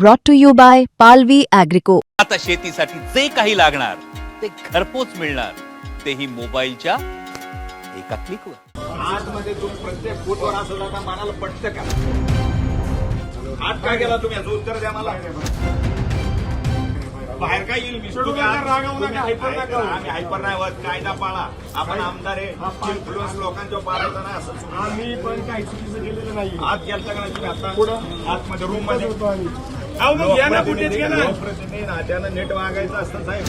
brought to you by Palvi Agrico. आता शेतीसाठी जे काही लागणार ते घरपोच मिळणार. तेही मोबाईलच्या एका क्लिकवर आतमध्ये तुम्ही प्रत्येक फूटवर असं जाता मनाला पटतं का? आत काय गेला तुम्ही? याचं उत्तर द्या मला. बाहेर काय येईल मी? तुम्ही आत- तुम्ही हायपर आम्ही हायपर नाही होत कायदा पाळा. आपण आमदार आहे इन्फ्लुएन्स लोकांच्या पाळायचा नाही असं. आम्ही पण काही चुकीचं केलेलं नाही आत गेलता का नाही तुम्ही आता? आतमध्ये रूममध्ये. होतो आम्ही. लोकप्रतिनिधी नात्यानं नीट वागायचं असतं साहेब.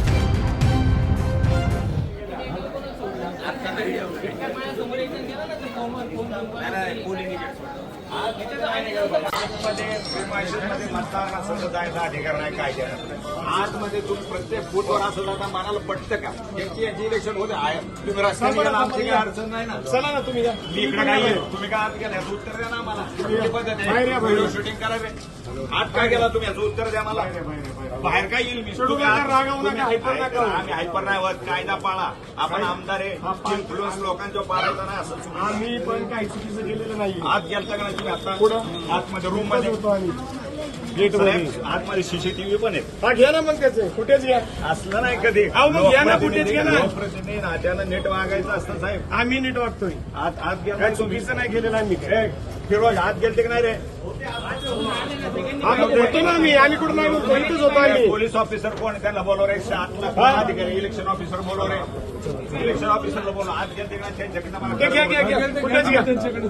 आतमध्ये प्रिमायसेसमध्ये मतदारांना जायचा अधिकार नाही कायद्यानं आतमध्ये तुम्ही प्रत्येक फूटवर असं जाता मनाला पटतं का यांची यांची इलेक्शन होते आहे तुम्ही रस्त्याने गेला आमची काही अडचण नाही ना चला ना तुम्ही या. मी इकडे काय तुम्ही काय आत गेला याचं उत्तर द्या ना मला व्हिडिओ. शूटिंग करावे आत काय गेला तुम्ही याचं उत्तर द्या मला बाहेर काय येईल मी तुम्ही रागावू नका, हायपर नका. आम्ही हायपर नाही होत कायदा पाळा आपण आमदार आहे इन्फ्लुएन्स लोकांच्या पाळायचा नाही असं. आम्ही पण काही चुकीचं केलेलं नाही आत गेलता का नाही तुम्ही आता? कुठं? आतमध्ये रूममध्ये होतो आम्ही. गेट आतमध्ये सीसीटीव्ही पण आहेत हा घ्या ना मग त्याचे. फुटेज घ्या. असलं नाही कधी. अहो, मग घ्या ना, फुटेज घ्या ना. लोकप्रतिनिधी नात्यानं नीट वागायचं असतं साहेब. आम्ही नीट वागतोय. आत आत गेला काय चुकीचं नाही केलेलं आम्ही. ए, फिरोज आत गेलते की नाही रे? होतो ना आम्ही आम्ही कुठं नाही बोलतो इथंच होतो आम्ही. पोलीस ऑफिसर कोण? त्यांना बोलव रे अधिकारी इलेक्शन ऑफिसर बोलव रे. इलेक्शन ऑफिसरला बोलव आत गेलते की नाही? त्यांच्याकडनं मला घ्या त्यांच्याकडे-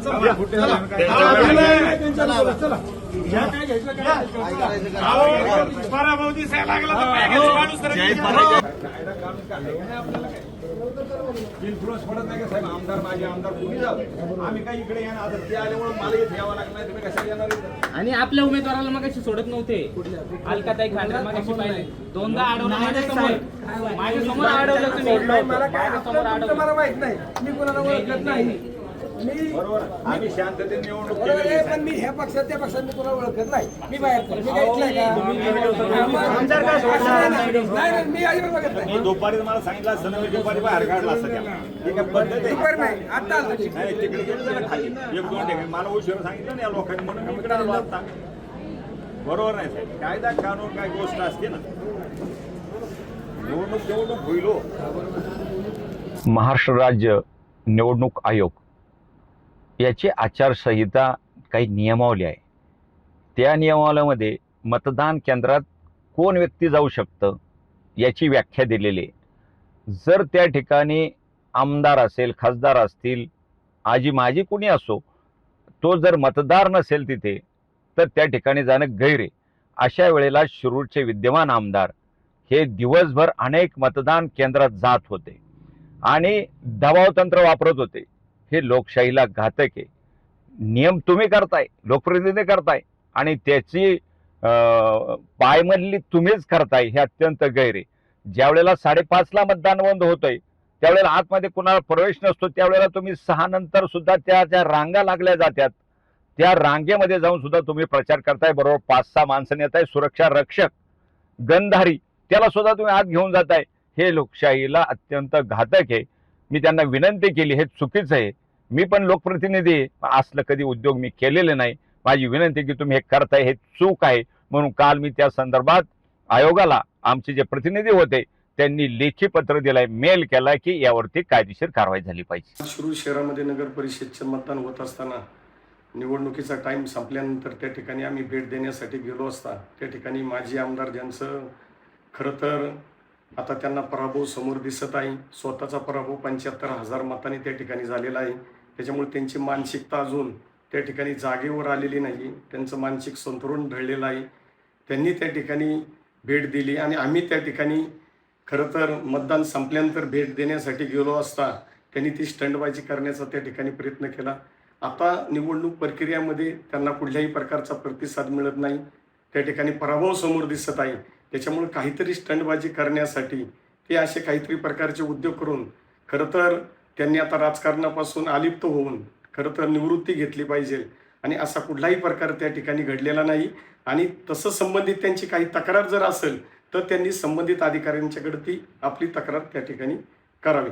पराभव दिसायला लागला तर माणूस इन्फ्लुएन्स पडत नाही का साहेब? आमदार माझे आमदार कोणी जावे आम्ही काही इकडे येणार? आता ते आल्यामुळे मला इथे यावं नाही तुम्ही कशाला येणार? आणि आपल्या उमेदवाराला मग सोडत नव्हते. अलकाताई खांडे मग पाहिले. दोनदा अडवलं माझ्यासमोर माझ्यासमोर अडवलं तुम्ही. माझ्यासमोर अडवलं. मला माहीत नाही. मी कोणाला ओळखत नाही मी बरोबर. आम्ही शांततेने निवडणूक पण मी ह्या पक्षात त्या पक्षात मी कोणाला ओळखत नाही. मी बाहेर. मी काय? आमदार का मी अजिबात बघत नाही मी दुपारी मला सांगितलं असतं ना मी दुपारी बाहेर काढला असतं त्याला. ठीक आहे पद्धत आहे. दुपारी नाही आता आलो. नाही तिकडे गेलं जरा खाली. एक दोन ठिकाणी. मला उशीर सांगितलं ना या लोकांनी म्हणून मी इकडे आलो आता. बरोबर नाही साहेब. कायदा कानून काय गोष्ट असते ना. निवडणूक निवडणूक होईल हो. महाराष्ट्र राज्य निवडणूक आयोग. याची आचारसंहिता काही नियमावली आहे. त्या नियमावलीमध्ये मतदान केंद्रात कोण व्यक्ती जाऊ शकतं याची व्याख्या दिलेली आहे. जर त्या ठिकाणी आमदार असेल खासदार असतील आजी माजी कुणी असो तो जर मतदार नसेल तिथे तर त्या ठिकाणी जाणं गैर आहे. अशा वेळेला शिरूरचे विद्यमान आमदार हे दिवसभर अनेक मतदान केंद्रात जात होते आणि दबावतंत्र वापरत होते. हे लोकशाहीला घातक आहे. नियम तुम्ही करताय लोकप्रतिनिधी करताय आणि त्याची पायमल्ली तुम्हीच करताय हे अत्यंत गैरे. आहे ज्या वेळेला साडेपाचला मतदान बंद होतंय त्यावेळेला आतमध्ये कुणाला प्रवेश नसतो त्यावेळेला तुम्ही सहा नंतर सुद्धा त्या ज्या रांगा लागल्या जातात त्या रांगेमध्ये जाऊन सुद्धा तुम्ही प्रचार करताय. बरोबर पाच सहा माणसं येत आहे सुरक्षा रक्षक गंधारी त्याला सुद्धा तुम्ही आत घेऊन जाताय. हे लोकशाहीला अत्यंत घातक आहे. मी त्यांना विनंती केली हे चुकीचं आहे. मी पण लोकप्रतिनिधी आहे. असलं कधी उद्योग मी केलेले नाही. माझी विनंती की तुम्ही हे करताय हे चूक आहे. म्हणून काल मी त्या संदर्भात आयोगाला आमचे जे प्रतिनिधी होते त्यांनी लेखी पत्र दिलंय मेल केलाय की यावरती कायदेशीर कारवाई झाली पाहिजे. शिरूर शहरामध्ये नगर परिषदचे मतदान होत असताना निवडणुकीचा टाईम संपल्यानंतर त्या ठिकाणी आम्ही भेट देण्यासाठी गेलो असता त्या ठिकाणी माजी आमदार ज्यांचं खरं तर आता त्यांना पराभव समोर दिसत आहे. स्वतःचा पराभव पंच्याहत्तर हजार मतांनी त्या ठिकाणी झालेला आहे. त्याच्यामुळे त्यांची मानसिकता अजून त्या ठिकाणी जागेवर आलेली नाही त्यांचं मानसिक संतुलन ढळलेलं आहे. त्यांनी त्या ठिकाणी भेट दिली आणि आम्ही त्या ठिकाणी खरं तर मतदान संपल्यानंतर भेट देण्यासाठी गेलो असता त्यांनी ती स्टंडबाजी करण्याचा त्या ठिकाणी प्रयत्न केला. आता निवडणूक प्रक्रियामध्ये त्यांना कुठल्याही प्रकारचा प्रतिसाद मिळत नाही. त्या ठिकाणी पराभव समोर दिसत आहे. त्याच्यामुळे काहीतरी स्टंडबाजी करण्यासाठी ते असे काहीतरी प्रकारचे उद्योग करून खरं तर त्यांनी आता राजकारणापासून अलिप्त होऊन खरं तर निवृत्ती घेतली पाहिजे. आणि असा कुठलाही प्रकार त्या ठिकाणी घडलेला नाही. आणि तसं संबंधित त्यांची काही तक्रार जर असेल तर त्यांनी संबंधित अधिकाऱ्यांच्याकडे ती आपली तक्रार त्या ठिकाणी करावी.